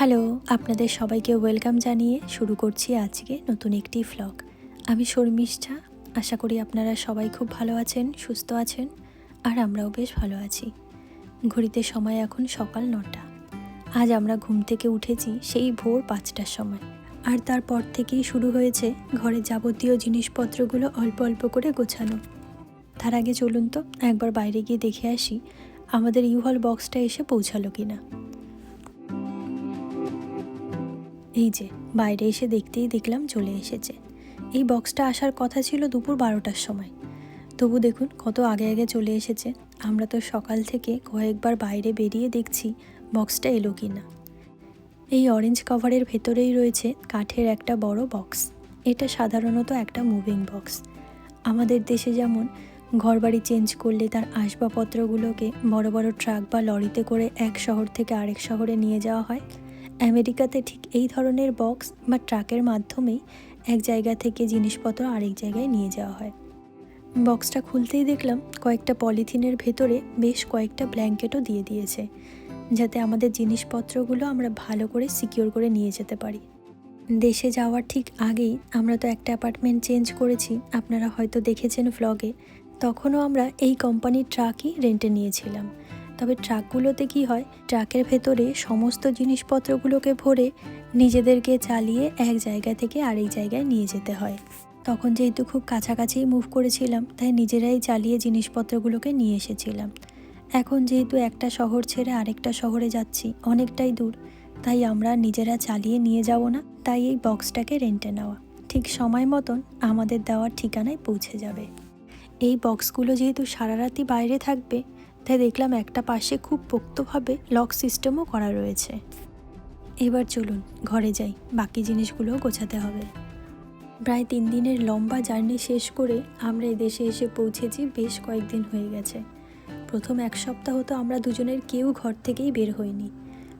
Hello, আপনাদের সবাইকে welcome জানিয়ে শুরু করছি আজকে নতুন একটি ভ্লগ আমি শর্মিষ্ঠা, আশা করি আপনারা সবাই খুব ভালো আছেন, সুস্থ আছেন, আর আমরাও বেশ ভালো আছি। ঘড়িতে সময় এখন সকাল নটা। আজ আমরা ঘুম থেকে উঠেছি সেই ভোর পাঁচটার সময়। আর তারপর থেকেই শুরু হয়েছে ঘরের যাবতীয় জিনিসপত্রগুলো অল্প অল্প করে গোছানো। তার আগে চলুন তো একবার বাইরে গিয়ে দেখে আসি, আমাদের ইউহল বক্সটা এসে পৌঁছালো কিনা। এই যে, বাইরে এসে দেখতেই দেখলাম চলে এসেছে। এই বক্সটা আসার কথা ছিল দুপুর বারোটার সময়। তবু দেখুন কত আগে আগে চলে এসেছে। আমরা তো সকাল থেকে কয়েকবার বাইরে বেরিয়ে দেখছি বক্সটা এলো কি না এই অরেঞ্জ কভারের ভেতরেই রয়েছে কাঠের একটা বড় বক্স। এটা সাধারণত একটা মুভিং বক্স। আমাদের দেশে যেমন ঘরবাড়ি চেঞ্জ করলে তার আসবাবপত্রগুলোকে বড় বড় ট্রাক বা লরিতে করে এক শহর থেকে আরেক শহরে নিয়ে যাওয়া হয় আমেরিকাতে ঠিক এই ধরনের বক্স বা ট্রাকের মাধ্যমেই এক জায়গা থেকে জিনিসপত্র আরেক জায়গায় নিয়ে যাওয়া হয়। বক্সটা খুলতেই দেখলাম কয়েকটা পলিথিনের ভেতরে বেশ কয়েকটা ব্ল্যাঙ্কেটও দিয়ে দিয়েছে, যাতে আমাদের জিনিসপত্রগুলো আমরা ভালো করে সিকিওর করে নিয়ে যেতে পারি। দেশে যাওয়ার ঠিক আগেই আমরা তো একটা অ্যাপার্টমেন্ট চেঞ্জ করেছি, আপনারা হয়তো দেখেছেন ভ্লগে তখনও আমরা এই কোম্পানির ট্রাকই রেন্টে নিয়েছিলাম। তবে ট্রাকগুলোতে কি হয়, ট্রাকের ভেতরে সমস্ত জিনিসপত্রগুলোকে ভরে নিজেদেরকে চালিয়ে এক জায়গা থেকে আরেক জায়গায় নিয়ে যেতে হয়। তখন যেহেতু খুব কাছাকাছিই মুভ করেছিলাম, তাই নিজেরাই চালিয়ে জিনিসপত্রগুলোকে নিয়ে এসেছিলাম। এখন যেহেতু একটা শহর ছেড়ে আরেকটা শহরে যাচ্ছি, অনেকটাই দূর, তাই আমরা নিজেরা চালিয়ে নিয়ে যাব না, তাই এই বক্সটাকে রেন্টে নেওয়া। ঠিক সময় মতন আমাদের দেওয়ার ঠিকানায় পৌঁছে যাবে। এই বক্সগুলো যেহেতু সারা রাতি বাইরে থাকবে তাই দেখলাম একটা পাশে খুব পোক্তভাবে লক সিস্টেমও করা রয়েছে। এবার চলুন, ঘরে যাই। বাকি জিনিসগুলোও গোছাতে হবে। প্রায় তিন দিনের লম্বা জার্নি শেষ করে আমরা এদেশে এসে পৌঁছেছি, বেশ কয়েকদিন হয়ে গেছে। প্রথম এক সপ্তাহ তো আমরা দুজনের কেউ ঘর থেকেই বের হইনি।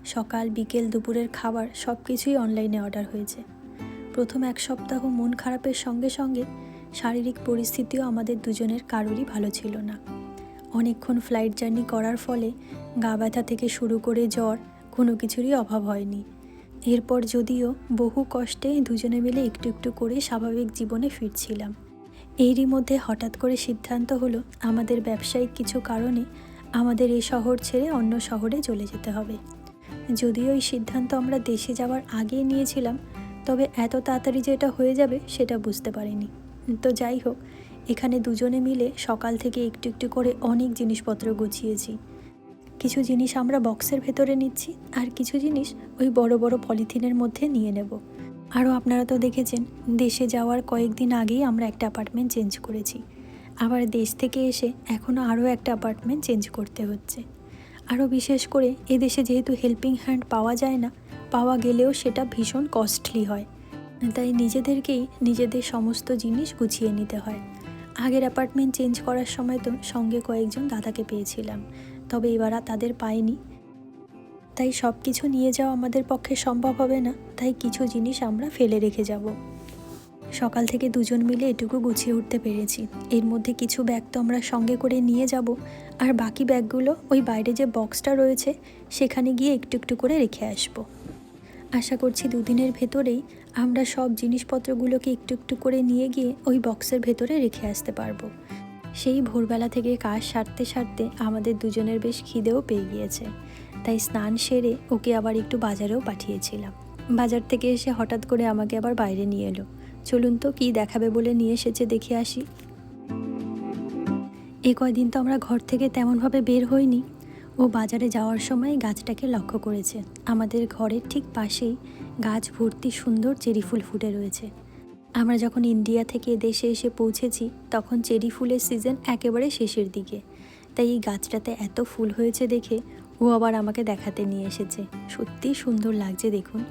সকাল, বিকেল, দুপুরের খাবার সব কিছুই অনলাইনে অর্ডার হয়েছে। প্রথম এক সপ্তাহ মন খারাপের সঙ্গে সঙ্গে শারীরিক পরিস্থিতিও আমাদের দুজনের কারোরই ভালো ছিল না। অনেকক্ষণ ফ্লাইট জার্নি করার ফলে গা ব্যথা থেকে শুরু করে জ্বর, কোনো কিছুরই অভাব হয়নি। এরপর যদিও বহু কষ্টে দুজনে মিলে একটু একটু করে স্বাভাবিক জীবনে ফিরছিলাম। এরই মধ্যে হঠাৎ করে সিদ্ধান্ত হলো, আমাদের ব্যবসায়িক কিছু কারণে আমাদের এই শহর ছেড়ে অন্য শহরে চলে যেতে হবে। যদিও এই সিদ্ধান্ত আমরা দেশে যাওয়ার আগেই নিয়েছিলাম, তবে এত তাড়াতাড়ি যে এটা হয়ে যাবে সেটা বুঝতে পারিনি। তো যাই হোক এখানে দুজনে মিলে সকাল থেকে একটু একটু করে অনেক জিনিসপত্র গুছিয়েছি। কিছু জিনিস আমরা বক্সের ভেতরে নিচ্ছি আর কিছু জিনিস ওই বড় বড় পলিথিনের মধ্যে নিয়ে নেব। আরও আপনারা তো দেখেছেন, দেশে যাওয়ার কয়েকদিন আগেই আমরা একটা অ্যাপার্টমেন্ট চেঞ্জ করেছি। আবার দেশ থেকে এসে এখনও আরও একটা অ্যাপার্টমেন্ট চেঞ্জ করতে হচ্ছে। আরও বিশেষ করে এদেশে যেহেতু হেল্পিং হ্যান্ড পাওয়া যায় না, পাওয়া গেলেও সেটা ভীষণ কস্টলি হয়। তাই নিজেদেরকেই নিজেদের সমস্ত জিনিস গুছিয়ে নিতে হয়। আগের অ্যাপার্টমেন্ট চেঞ্জ করার সময় তো সঙ্গে কয়েকজন দাদাকে পেয়েছিলাম, তবে এবার আর তাদের পাইনি। তাই সব কিছু নিয়ে যাওয়া আমাদের পক্ষে সম্ভব হবে না, তাই কিছু জিনিস আমরা ফেলে রেখে যাব। সকাল থেকে দুজন মিলে এটুকু গুছিয়ে উঠতে পেরেছি। এর মধ্যে কিছু ব্যাগ তো আমরা সঙ্গে করে নিয়ে যাব, আর বাকি ব্যাগগুলো ওই বাইরে যে বক্সটা রয়েছে, সেখানে গিয়ে একটু একটু করে রেখে আসব। আশা করছি দুদিনের ভেতরেই আমরা সব জিনিসপত্রগুলোকে একটু একটু করে নিয়ে গিয়ে ওই বক্সের ভেতরে রেখে আসতে পারব। সেই ভোরবেলা থেকে কাজ সারতে সারতে আমাদের দুজনের বেশ খিদেও পেয়ে গিয়েছে। তাই স্নান সেরে ওকে আবার একটু বাজারেও পাঠিয়েছিলাম। বাজার থেকে এসে হঠাৎ করে আমাকে আবার বাইরে নিয়ে এলো। চলুন তো কী দেখাবে বলে নিয়ে এসেছে দেখে আসি। এ কয়দিন তো আমরা ঘর থেকে তেমনভাবে বের হইনি। ও বাজারে যাওয়ার সময় গাছটাকে লক্ষ্য করেছে। আমাদের ঘরের ঠিক পাশেই গাছ ভর্তি সুন্দর চেরি ফুল ফুটে রয়েছে। আমরা যখন ইন্ডিয়া থেকে দেশে এসে পৌঁছেছি, তখন চেরি ফুলের সিজন একেবারে শেষের দিকে। তাই এই গাছটাতে এত ফুল হয়েছে দেখে ও আবার আমাকে দেখাতে নিয়ে এসেছে। সত্যিই সুন্দর লাগছে দেখুন।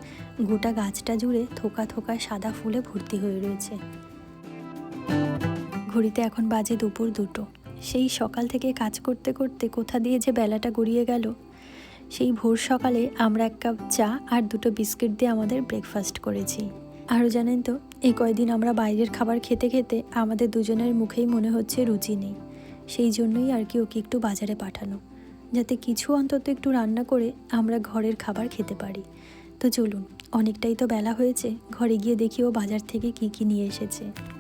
গোটা গাছটা জুড়ে থোকা থোকা সাদা ফুলে ভর্তি হয়ে রয়েছে। ঘড়িতে এখন বাজে দুপুর দুটো। সেই সকাল থেকে কাজ করতে করতে কোথা দিয়ে যে বেলাটা গড়িয়ে গেল সেই ভোর সকালে আমরা এক কাপ চা আর দুটো বিস্কিট দিয়ে আমাদের ব্রেকফাস্ট করেছি। আরও জানেন তো, এই কয়দিন আমরা বাইরের খাবার খেতে খেতে আমাদের দুজনের মুখেই মনে হচ্ছে রুচি নেই। সেই জন্যই আর কি ওকে একটু বাজারে পাঠানো। যাতে কিছু অন্তত একটু রান্না করে আমরা ঘরের খাবার খেতে পারি। তো চলুন, অনেকটাই তো বেলা হয়েছে, ঘরে গিয়ে দেখি ও বাজার থেকে কি কি নিয়ে এসেছে।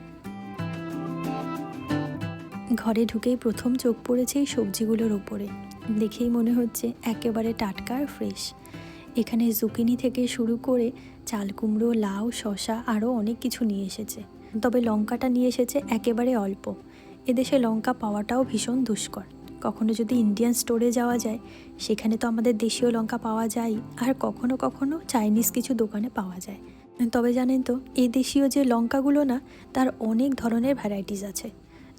ঘরে ঢুকেই প্রথম চোখ পড়েছে এই সবজিগুলোর ওপরে দেখেই মনে হচ্ছে একেবারে টাটকা আর ফ্রেশ। এখানে জুকিনি থেকে শুরু করে চাল কুমড়ো, লাউ শশা আরও অনেক কিছু নিয়ে এসেছে। তবে লঙ্কাটা নিয়ে এসেছে একেবারে অল্প। এদেশে লঙ্কা পাওয়াটাও ভীষণ দুষ্কর। কখনো যদি ইন্ডিয়ান স্টোরে যাওয়া যায়, সেখানে তো আমাদের দেশীয় লঙ্কা পাওয়া যায় আর কখনো কখনো চাইনিজ কিছু দোকানে পাওয়া যায়। তবে জানেন তো এই দেশীয় যে লঙ্কাগুলো না, তার অনেক ধরনের ভ্যারাইটিস আছে।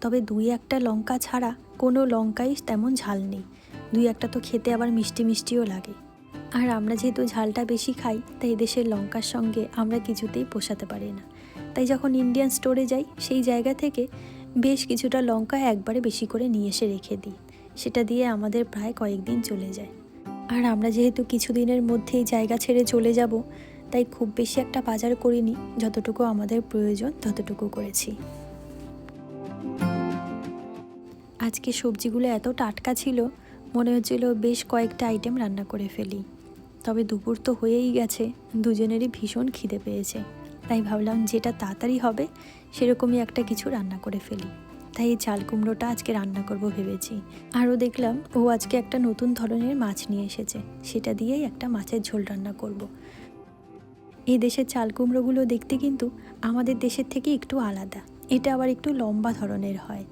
তবে দুই একটা লঙ্কা ছাড়া কোনো লঙ্কাই তেমন ঝাল নেই। দুই একটা তো খেতে আবার মিষ্টি মিষ্টিও লাগে। আর আমরা যেহেতু ঝালটা বেশি খাই, তাই দেশের লঙ্কার সঙ্গে আমরা কিছুতেই পোষাতে পারি না। তাই যখন ইন্ডিয়ান স্টোরে যাই, সেই জায়গা থেকে বেশ কিছুটা লঙ্কা একবারে বেশি করে নিয়ে এসে রেখে দিই। সেটা দিয়ে আমাদের প্রায় কয়েকদিন চলে যায়। আর আমরা যেহেতু কিছুদিনের মধ্যেই জায়গা ছেড়ে চলে যাব, তাই খুব বেশি একটা বাজার করিনি, যতটুকু আমাদের প্রয়োজন ততটুকু করেছি। আজকে সবজিগুলো এত টাটকা ছিল, মনে হচ্ছিল বেশ কয়েকটা আইটেম রান্না করে ফেলি। তবে দুপুর তো হয়েই গেছে, দুজনেরই ভীষণ খিদে পেয়েছে। তাই ভাবলাম যেটা তাড়াতাড়ি হবে, সেরকমই একটা কিছু রান্না করে ফেলি। তাই এই চাল কুমড়োটা আজকে রান্না করব ভেবেছি। আরও দেখলাম, ও আজকে একটা নতুন ধরনের মাছ নিয়ে এসেছে, সেটা দিয়েই একটা মাছের ঝোল রান্না করব। এই দেশের চাল কুমড়োগুলো দেখতে কিন্তু আমাদের দেশের থেকে একটু আলাদা। এটা আবার একটু লম্বা ধরনের হয়।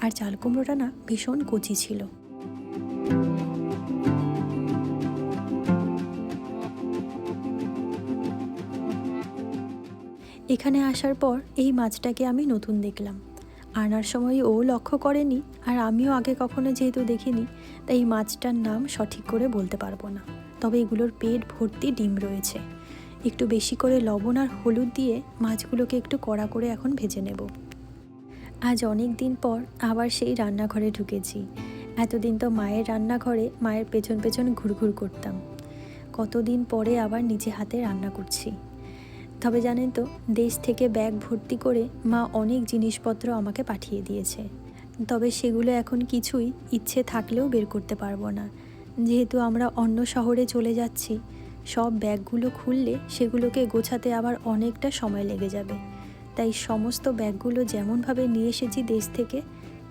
আর চাল কুমড়োটা না ভীষণ কচি ছিল। এখানে আসার পর এই মাছটাকে আমি নতুন দেখলাম। আনার সময় ও লক্ষ্য করেনি, আর আমিও আগে কখনো যেহেতু দেখিনি, তাই এই মাছটার নাম সঠিক করে বলতে পারব না। তবে এগুলোর পেট ভর্তি ডিম রয়েছে। একটু বেশি করে লবণ আর হলুদ দিয়ে মাছগুলোকে একটু কড়া করে এখন ভেজে নেব। আজ অনেক দিন পর আবার সেই রান্নাঘরে ঢুকেছি। এতদিন তো মায়ের রান্নাঘরে মায়ের পেছন পেছন ঘুরঘুর করতাম। কতদিন পরে আবার নিজে হাতে রান্না করছি। তবে জানেন তো, দেশ থেকে ব্যাগ ভর্তি করে মা অনেক জিনিসপত্র আমাকে পাঠিয়ে দিয়েছে। তবে সেগুলো এখন কিছুই ইচ্ছে থাকলেও বের করতে পারব না। যেহেতু আমরা অন্য শহরে চলে যাচ্ছি, সব ব্যাগগুলো খুললে সেগুলোকে গোছাতে আবার অনেকটা সময় লেগে যাবে। তাই সমস্ত ব্যাগগুলো যেমনভাবে নিয়ে এসেছি দেশ থেকে,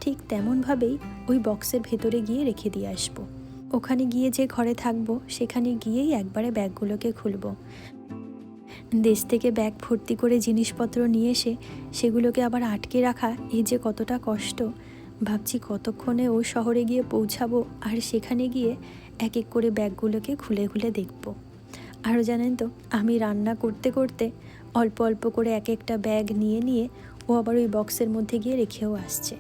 ঠিক তেমনভাবেই ওই বক্সের ভেতরে গিয়ে রেখে দিয়ে আসব। ওখানে গিয়ে যে ঘরে থাকব, সেখানে গিয়েই একবারে ব্যাগগুলোকে খুলব। দেশ থেকে ব্যাগ ভর্তি করে জিনিসপত্র নিয়ে এসে সেগুলোকে আবার আটকে রাখা এই যে কতটা কষ্ট। ভাবছি কতক্ষণে ও শহরে গিয়ে পৌঁছাবো আর সেখানে গিয়ে এক এক করে ব্যাগগুলোকে খুলে খুলে দেখব। আরও জানেন তো, আমি রান্না করতে করতে অল্প অল্প করে এক একটা ব্যাগ নিয়ে নিয়ে ও আবার ওই বক্সের মধ্যে গিয়ে রেখেও আসছে।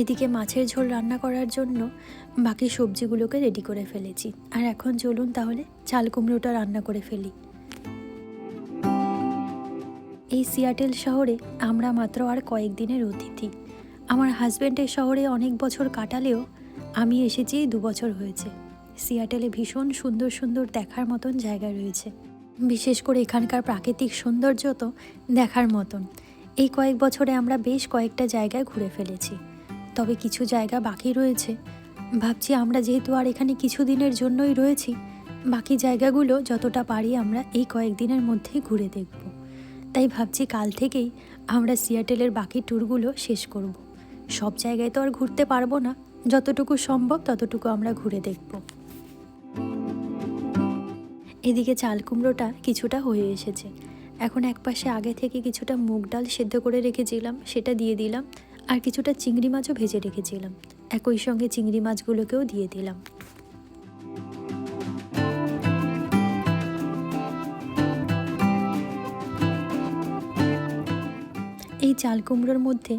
এদিকে মাছের ঝোল রান্না করার জন্য বাকি সবজিগুলোকে রেডি করে ফেলেছি। আর এখন চলুন তাহলে চাল কুমড়োটা রান্না করে ফেলি। এই সিয়াটেল শহরে আমরা মাত্র আর কয়েকদিনের অতিথি। আমার হাজব্যান্ডের শহরে অনেক বছর কাটালেও আমি এসেছি, দু বছর হয়েছে। সিয়াটেলে ভীষণ সুন্দর সুন্দর দেখার মতন জায়গা রয়েছে। বিশেষ করে এখানকার প্রাকৃতিক সৌন্দর্য তো দেখার মতন। এই কয়েক বছরে আমরা বেশ কয়েকটা জায়গায় ঘুরে ফেলেছি। তবে কিছু জায়গা বাকি রয়েছে। ভাবছি আমরা যেহেতু আর এখানে কিছু দিনের জন্যই রয়েছি, বাকি জায়গাগুলো যতটা পারি আমরা এই কয়েকদিনের মধ্যেই ঘুরে দেখব। তাই ভাবছি কাল থেকেই আমরা সিয়াটেলের বাকি ট্যুরগুলো শেষ করব। সব জায়গায় তো আর ঘুরতে পারব না। যতটুকু সম্ভব, ততটুকু আমরা ঘুরে দেখব। এদিকে চাল কুমড়োটা কিছুটা হয়ে এসেছে। এখন একপাশে আগে থেকে কিছুটা মুগ ডাল সেদ্ধ করে রেখেছিলাম, সেটা দিয়ে দিলাম, আর কিছুটা চিংড়ি মাছও ভেজে রেখেছিলাম। একই সঙ্গে চিংড়ি মাছগুলোকেও দিয়ে দিলাম। এই চাল কুমড়োর মধ্যে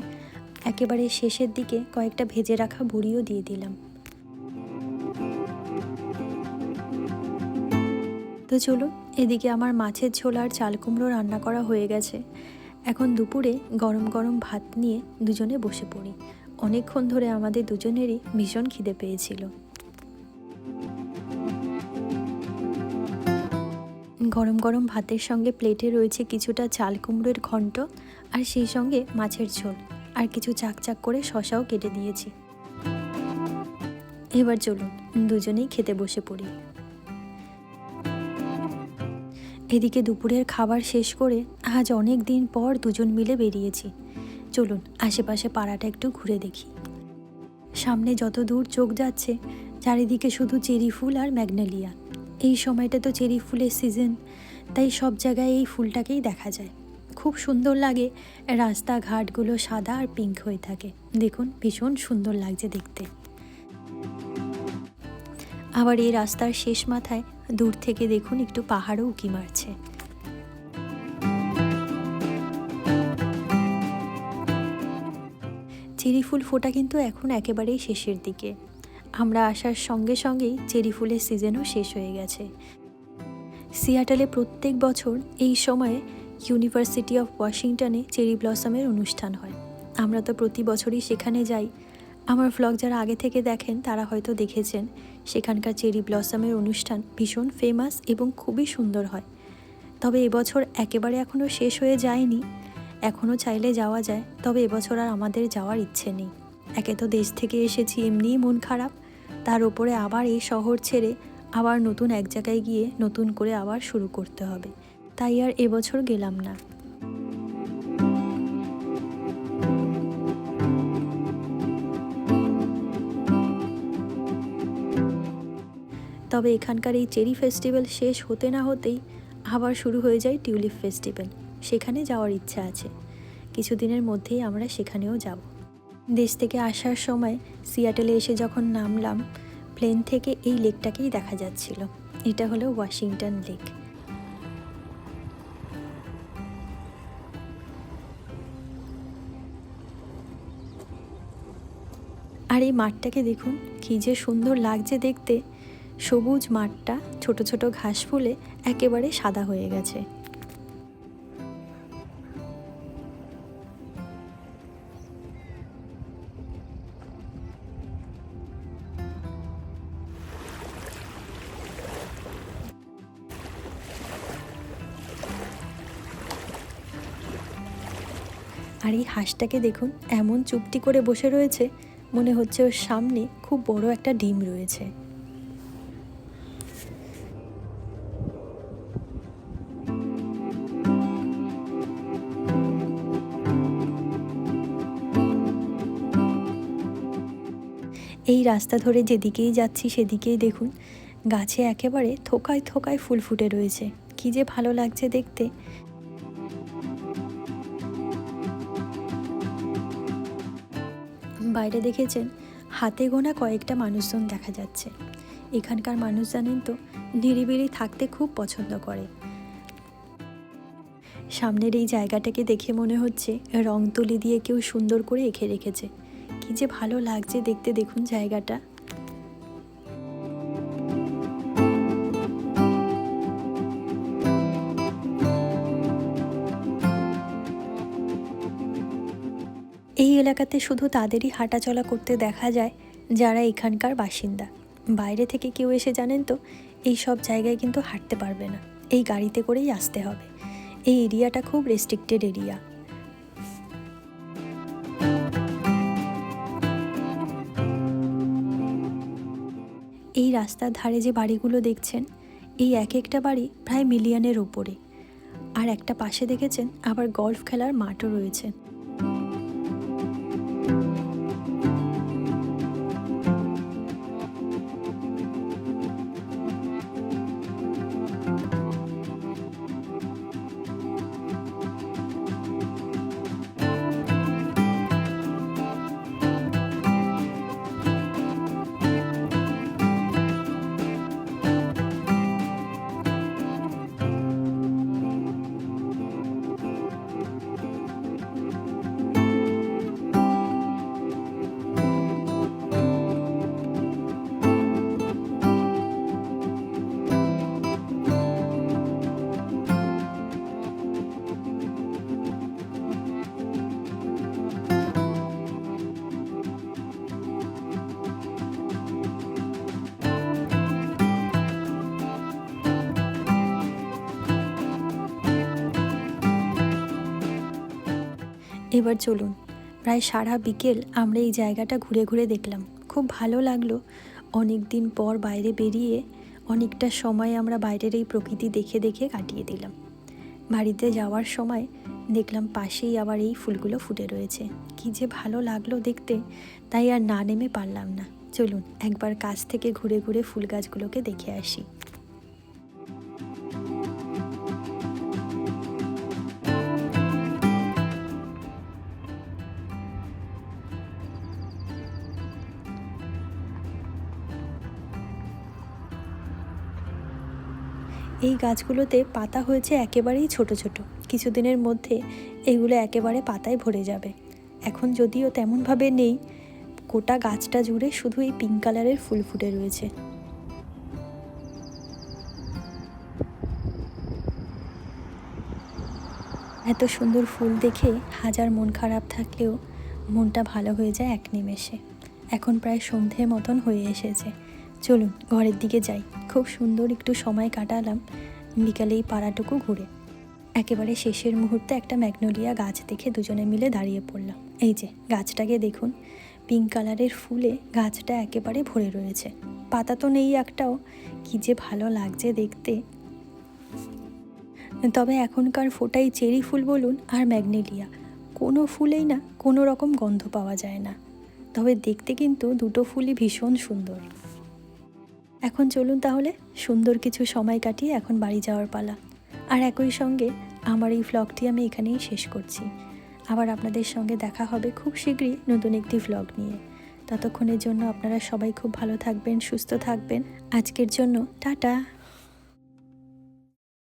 একেবারে শেষের দিকে কয়েকটা ভেজে রাখা বড়িও দিয়ে দিলাম। তো চলো এদিকে আমার মাছের ঝোল আর চাল কুমড়ো রান্না করা হয়ে গেছে। এখন দুপুরে গরম গরম ভাত নিয়ে দুজনে বসে পড়ি। অনেকক্ষণ ধরে আমাদের দুজনেরই ভীষণ খিদে পেয়েছিল। গরম গরম ভাতের সঙ্গে প্লেটে রয়েছে কিছুটা চাল কুমড়োর ঘন্ট আর সেই সঙ্গে মাছের ঝোল। আর কিছু চাক চাক করে শশাও কেটে দিয়েছি। এবার চলুন, দুজনেই খেতে বসে পড়ি। এদিকে দুপুরের খাবার শেষ করে আজ অনেক দিন পর দুজন মিলে বেরিয়েছি। চলুন, আশেপাশে পাড়াটা একটু ঘুরে দেখি। সামনে যত দূর চোখ যাচ্ছে, চারিদিকে শুধু চেরি ফুল আর ম্যাগনোলিয়া। এই সময়টা তো চেরি ফুলের সিজন, তাই সব জায়গায় এই ফুলটাকেই দেখা যায়। খুব সুন্দর লাগে। রাস্তাঘাটগুলো সাদা আর পিঙ্ক হয়ে থাকে। দেখুন, ভীষণ সুন্দর লাগছে দেখতে। আবার এই রাস্তার শেষ মাথায় দূর থেকে দেখুন একটু পাহাড়ও উঁকি মারছে। চেরি ফুল ফোটা কিন্তু এখন একেবারেই শেষের দিকে। আমরা আসার সঙ্গে সঙ্গেই চেরি ফুলের সিজনও শেষ হয়ে গেছে। সিয়াটেলে প্রত্যেক বছর এই সময়ে ইউনিভার্সিটি অফ ওয়াশিংটনে চেরি ব্লসমের অনুষ্ঠান হয়। আমরা তো প্রতি বছরই সেখানে যাই। আমার ভ্লগ যারা আগে থেকে দেখেন, তারা হয়তো দেখেছেন, সেখানকার চেরি ব্লসমের অনুষ্ঠান ভীষণ ফেমাস এবং খুবই সুন্দর হয়। তবে এবছর একেবারে এখনও শেষ হয়ে যায়নি। এখনও চাইলে যাওয়া যায়, তবে এবছর আর আমাদের যাওয়ার ইচ্ছে নেই। একে তো দেশ থেকে এসেছি, এমনিই মন খারাপ। তার উপরে আবার এই শহর ছেড়ে আবার নতুন এক জায়গায় গিয়ে নতুন করে আবার শুরু করতে হবে। তাই আর এবছর গেলাম না। তবে এখানকার এই চেরি ফেস্টিভ্যাল শেষ হতে না হতেই আবার শুরু হয়ে যায় টিউলিপ ফেস্টিভ্যাল। সেখানে যাওয়ার ইচ্ছা আছে। কিছুদিনের মধ্যেই আমরা সেখানেও যাব। দেশ থেকে আসার সময় সিয়াটেলে এসে যখন নামলাম, প্লেন থেকে এই লেকটাকেই দেখা যাচ্ছিল। এটা হলো ওয়াশিংটন লেক। আর এই মাঠটাকে দেখুন, কী যে সুন্দর লাগছে দেখতে। সবুজ মাঠটা, ছোট ছোট ঘাস ফুলে একেবারে সাদা হয়ে গেছে। আর এই হাঁসটাকে দেখুন, এমন চুপটি করে বসে রয়েছে মনে হচ্ছে ওর সামনে খুব বড় একটা ডিম রয়েছে। এই রাস্তা ধরে যেদিকেই যাচ্ছি সেদিকেই দেখুন, গাছে একেবারে থোকায় থোকায় ফুল ফুটে রয়েছে। কি যে ভালো লাগছে দেখতে। বাইরে দেখেছেন, হাতে গোনা কয়েকটা মানুষজন দেখা যাচ্ছে। এখানকার মানুষ জানেন তো নিরিবিলি থাকতে খুব পছন্দ করে। সামনের এই জায়গাটাকে দেখে মনে হচ্ছে রং তুলি দিয়ে কেউ সুন্দর করে এঁকে রেখেছে। কী যে ভালো লাগছে দেখতে দেখুন জায়গাটা। এলাকাতে শুধু তাদেরই হাঁটাচলা করতে দেখা যায় যারা এখানকার বাসিন্দা। বাইরে থেকে কেউ এসে জানেন তো, এই সব জায়গায় কিন্তু হাঁটতে পারবে না। এই গাড়িতে করেই আসতে হবে। এই এরিয়াটা খুব রেস্ট্রিক্টেড এরিয়া এই রাস্তার ধারে যে বাড়িগুলো দেখছেন, এই এক একটা বাড়ি প্রায় মিলিয়নের ওপরে আর একটা পাশে দেখেছেন, আবার গল্ফ খেলার মাঠও রয়েছে। এবার চলুন। প্রায় সারা বিকেল আমরা এই জায়গাটা ঘুরে ঘুরে দেখলাম। খুব ভালো লাগল। অনেক দিন পর বাইরে বেরিয়ে অনেকটা সময় আমরা বাইরের এই প্রকৃতি দেখে দেখে কাটিয়ে দিলাম। বাড়িতে যাওয়ার সময় দেখলাম পাশেই আবার এই ফুলগুলো ফুটে রয়েছে। কি যে ভালো লাগল দেখতে, তাই আর না নেমে পারলাম না। চলুন, একবার কাছ থেকে ঘুরে ঘুরে ফুল গাছগুলোকে দেখে আসি। গাছগুলোতে পাতা হয়েছে একেবারেই ছোট ছোট। কিছুদিনের মধ্যে এগুলো একেবারে পাতায় ভরে যাবে। এখন যদিও তেমনভাবে নেই, গোটা গাছটা জুড়ে শুধু এই পিঙ্ক কালারের ফুল ফুটে রয়েছে। এত সুন্দর ফুল দেখে হাজার মন খারাপ থাকলেও মনটা ভালো হয়ে যায় এক নিমেষে। এখন প্রায় সন্ধে মতন হয়ে এসেছে। চলুন, ঘরের দিকে যাই। খুব সুন্দর একটু সময় কাটালাম। বিকালে এই পাড়াটুকু ঘুরে। একেবারে শেষের মুহূর্তে একটা ম্যাগনোলিয়া গাছ দেখে দুজনে মিলে দাঁড়িয়ে পড়লাম। এই যে, গাছটাকে দেখুন। পিঙ্ক কালারের ফুলে গাছটা একেবারে ভরে রয়েছে। পাতা তো নেই একটাও। কি যে ভালো লাগছে দেখতে। তবে এখনকার ফোটাই চেরি ফুল বলুন আর ম্যাগনেলিয়া। কোনো ফুলেই না কোনো রকম গন্ধ পাওয়া যায় না। তবে দেখতে কিন্তু দুটো ফুলই ভীষণ সুন্দর। এখন চলুন তাহলে সুন্দর কিছু সময় কাটিয়ে এখন বাড়ি যাওয়ার পালা। আর একই সঙ্গে আমার এই ভ্লগটি আমি এখানেই শেষ করছি। আবার আপনাদের সঙ্গে দেখা হবে খুব শীঘ্রই নতুন একটি ভ্লগ নিয়ে। ততক্ষণের জন্য আপনারা সবাই খুব ভালো থাকবেন, সুস্থ থাকবেন। আজকের জন্য টাটা।